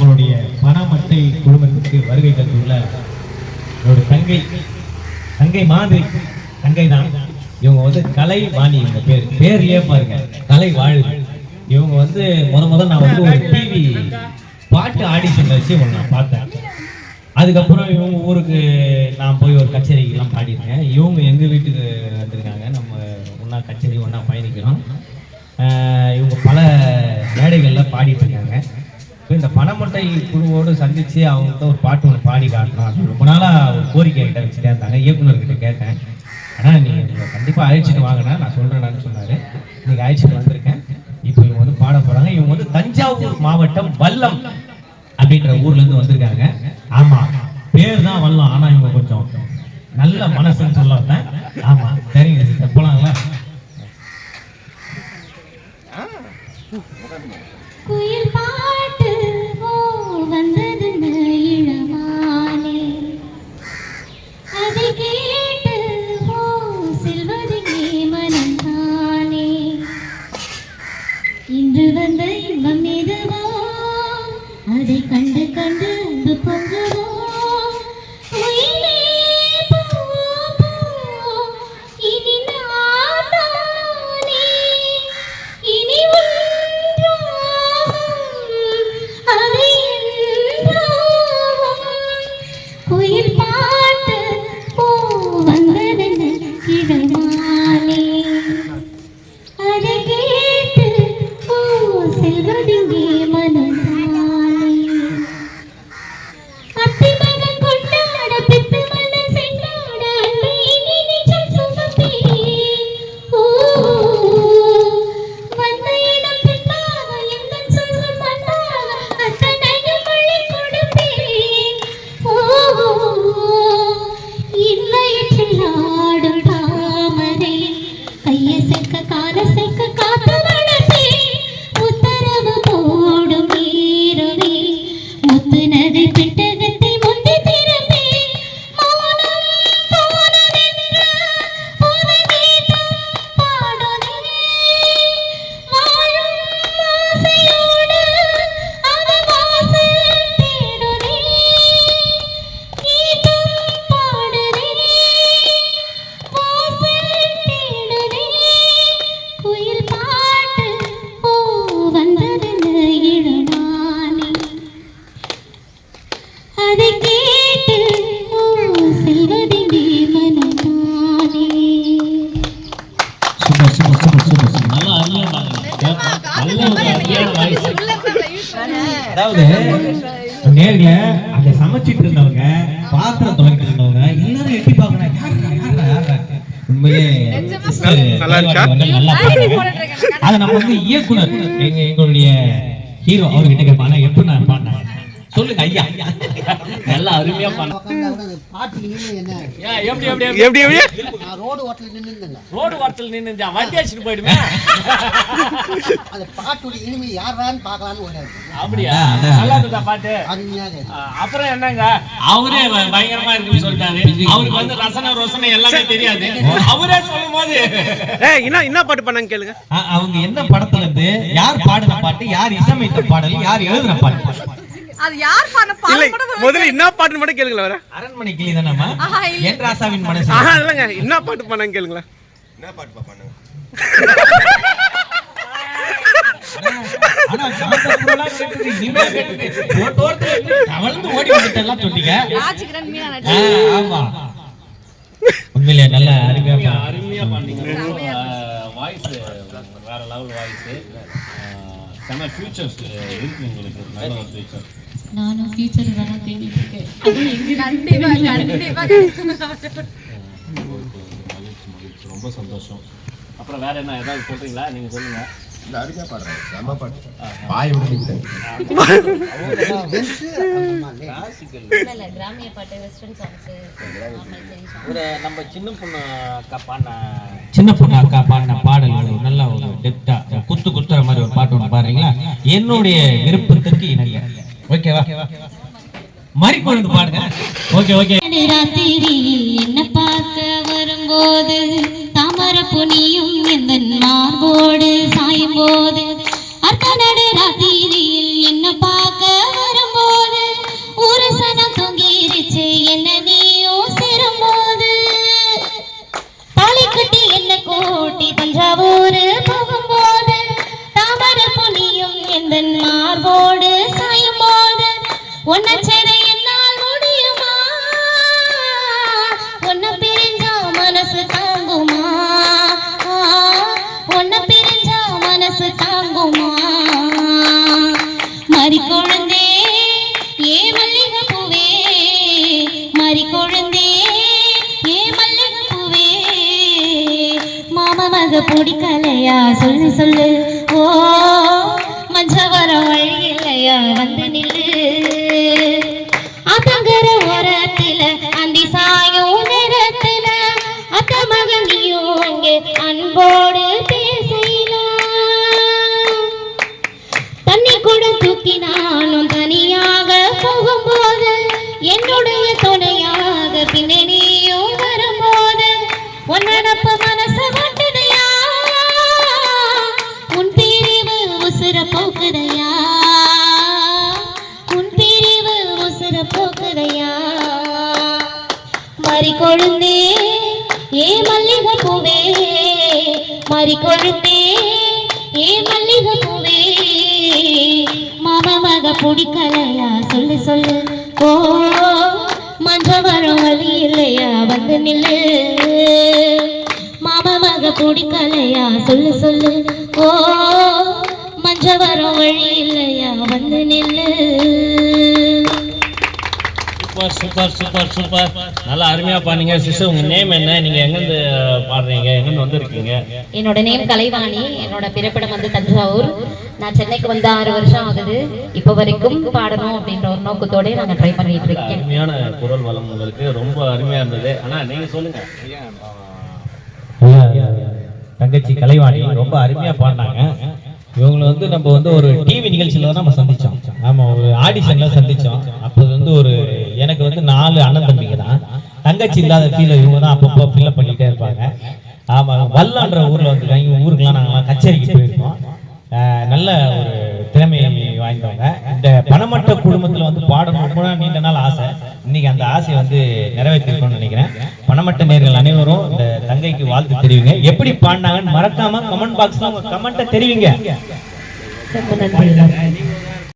நம்மளுடைய பணமட்டை குழுமத்துக்கு வருகை தந்துள்ள என்னோட தங்கை தங்கை மாதிரி தங்கை தான் இவங்க வந்து கலை வாணி இவங்க பேர். பேர்லயே பாருங்க கலை வாழுது இவங்க வந்து முத முத நான் வந்து ஒரு டிவி பாட்டு ஆடிஷன் வச்சு இவங்க நான் பார்த்தேன். அதுக்கப்புறம் இவங்க ஊருக்கு நான் போய் ஒரு கச்சேரிக்கெல்லாம் பாடியிருக்கேன். இவங்க எங்கள் வீட்டுக்கு வந்திருக்காங்க. நம்ம ஒன்றா கச்சேரி ஒன்றா பயணிக்கிறோம். இவங்க பல மேடைகளில் பாடிட்டு இருக்காங்க. இந்த பணமட்டை குழுவோடு சந்தித்து அவங்கள்ட்ட ஒரு பாட்டு ஒன்று பாடி காட்டணும் அப்படின்னு ரொம்ப நாளாக ஒரு கோரிக்கை கிட்ட வச்சுட்டே இருந்தாங்க. இயக்குநர்கிட்ட கேட்டேன். ஆனால் நீங்கள் நீங்கள் கண்டிப்பாக அழைச்சிட்டு வாங்கினா நான் சொல்கிறேன்னு சொன்னார். நீங்கள் அழைச்சிட்டு வந்திருக்கேன். இப்போ இவங்க வந்து பாட போகிறாங்க இவங்க வந்து தஞ்சாவூர் மாவட்டம் வல்லம் அப்படின்ற ஊர்லேருந்து வந்திருக்காங்க. ஆமாம் பேர் தான் வல்லம் ஆனால் இவங்க கொஞ்சம் நல்ல மனசுன்னு சொல்ல வந்தேன் ஆமாம் சரிங்க sister, போலாங்களா? குயில் பா இன்று வந்த இன்பம் எதுவோ அதை கண்டு கண்டு മനസ്സ് அதாவது நேர்ல அங்க சமைச்சிட்டு இருந்தவங்க பாத்திரம் துவைக்கிட்டு இருந்தவங்க எல்லாரும் எட்டி பார்க்கணும். யாருடா உண்மையிலே நல்லா. அதை நம்ம வந்து இயக்குனர் எங்க எங்களுடைய ஹீரோ அவர்கிட்ட கேட்பாங்க எப்படி நான் பாடினேன்? சொல்லுங்க ஐயா. நல்லா அருமையா ரோடு ஓட்டல நின்றுங்க ரோடு வாரத்தில் நின்று வண்டி அடிச்சுட்டு போயிடுமே. அந்த பாட்டுடைய இனிமே யாரான்னு பார்க்கலான்னு ஓடாது அப்படியா? நல்லா இருந்ததா பாட்டு? அப்புறம் என்னங்க? அவரே பயங்கரமா இருக்குன்னு சொல்லிட்டாரு. அவருக்கு வந்து ரசனை ரசனை எல்லாமே தெரியாது. அவரே சொல்லும் போது ஏய் என்ன என்ன பாட்டு பண்ணாங்க கேளுங்க. அவங்க என்ன படத்துல இருந்து யார் பாடின பாட்டு யார் இசையமைத்த பாடல் யார் எழுதின பாட்டு? அது யார் பால் மட்டும் முதல்ல என்ன பாட்டு மட்டும் கேளுங்களா வர அரண்மனை கிளி தானம்மா. என் ராசாவின் மனசு? ஆஹா இல்லைங்க என்ன பாட்டு பண்ணாங்க கேளுங்களா ஆமா. உண்மையிலே நல்ல அருமையா பா- அருமையா பண்ணீங்க வாய்ஸ் வேற லெவல் வாய்ஸ் செம ஃபியூச்சர்ஸ் இருக்கு உங்களுக்கு. நல்ல ஒரு ஃபியூச்சர் நானும் ஃபியூச்சர் தானே தேடிட்டு இருக்கேன் ரொம்ப சந்தோஷம் அப்புறம் வேற என்ன ஏதாவது சொல்றீங்களா? நீங்க சொல்லுங்க. இல்ல இல்ல கிராமிய பாட்டு வெஸ்டர்ன் சாங்ஸ் ஒரு நம்ம சின்ன பொண்ணு அக்கா பாடின சின்ன பொண்ணு அக்கா பாடின பாடல் நல்ல ஒரு டெப்தா குத்து குத்துற மாதிரி ஒரு பாட்டு ஒன்று பாடுறீங்களா? என்னுடைய விருப்பத்துக்கு இணங்க ஓகேவா? மறிக்கொழுந்து பாடுங்க ஓகே ஓகே. கொழுந்தே ஏ மல்லிகை மாமமக பிடிக்கலையா சொல்லு சொல்லு. ஓ மஞ்ச வர வழி இல்லையா வந்து நில்லு. அத்தங்கர ஓரத்தில அந்தி சாயும் நேரத்தில அத்த மகனியும் அங்கே அன்போடு பேசலாம் தண்ணி கூட தூக்கி நானும் தனியாக போகும்போது என்னுடைய துணை போக்குதையா மறி கொழுந்தே ஏ மல்லிகை பூவே? மறி கொழுந்தே ஏ மல்லிகை பூவே? மாமா பிடிக்கலையா? சொல்லு சொல்லு. ஓ மஞ்ச வழி இல்லையா? வந்து நில்லு. மாமா பிடிக்கலையா? சொல்லு சொல்லு. ஓ மஞ்சவரம் வழி இல்லையா? வந்து நில்லு. Super super super super. நல்லா அருமையா பாடுங்க சிஸ்டர் உங்க நேம் என்ன? நீங்க எங்கிருந்து பாடுறீங்க? எங்கிருந்து வந்திருக்கீங்க? என்னோட நேம் கலைவாணி. என்னோட பிறப்பிடம் வந்து தஞ்சாவூர். நான் சென்னைக்கு வந்து ஆறு வருஷம் ஆகுது. இப்போ வரைக்கும் பாடணும் அப்படின்ற ஒரு நோக்கத்தோட நாங்க ட்ரை பண்ணிட்டு இருக்கேன் அருமையான குரல் வளம் உங்களுக்கு. ரொம்ப அருமையா இருந்தது. ஆனா நீங்க சொல்லுங்க. தங்கச்சி கலைவாணி ரொம்ப அருமையா பாடினாங்க. இவங்களை வந்து நம்ம வந்து ஒரு டிவி நிகழ்ச்சியில தான் நம்ம சந்திச்சோம். ஆமா ஒரு ஆடிஷன்ல சந்திச்சோம். அப்போ வந்து ஒரு எனக்கு வந்து நாலு அண்ணன் தம்பிங்க தான். தங்கச்சி இல்லாத ஃபீல் இவங்க தான் அப்பப்போ ஃபில்லப் பண்ணிட்டே இருப்பாங்க. ஆமா வல்லான்ற ஊர்ல வந்துருக்காங்க ஊருக்குலாம் நாங்கள்லாம் கச்சேரிக்கு போயிருக்கோம் நல்ல ஒரு திறமையை வாய்ந்தவங்க. இந்த பணமற்ற குடும்பத்துல வந்து பாடணும். ரொம்ப நீண்ட நாள் ஆசை. இன்னைக்கு அந்த ஆசையை வந்து நிறைவேற்றிருக்கோம்னு நினைக்கிறேன். பணமற்ற நேர்கள் அனைவரும் இந்த தங்கைக்கு வாழ்த்து தெரிவிங்க. எப்படி பாடினாங்கன்னு மறக்காம கமெண்ட் பாக்ஸ்ல உங்க கமெண்ட்டை தெரிவிங்க.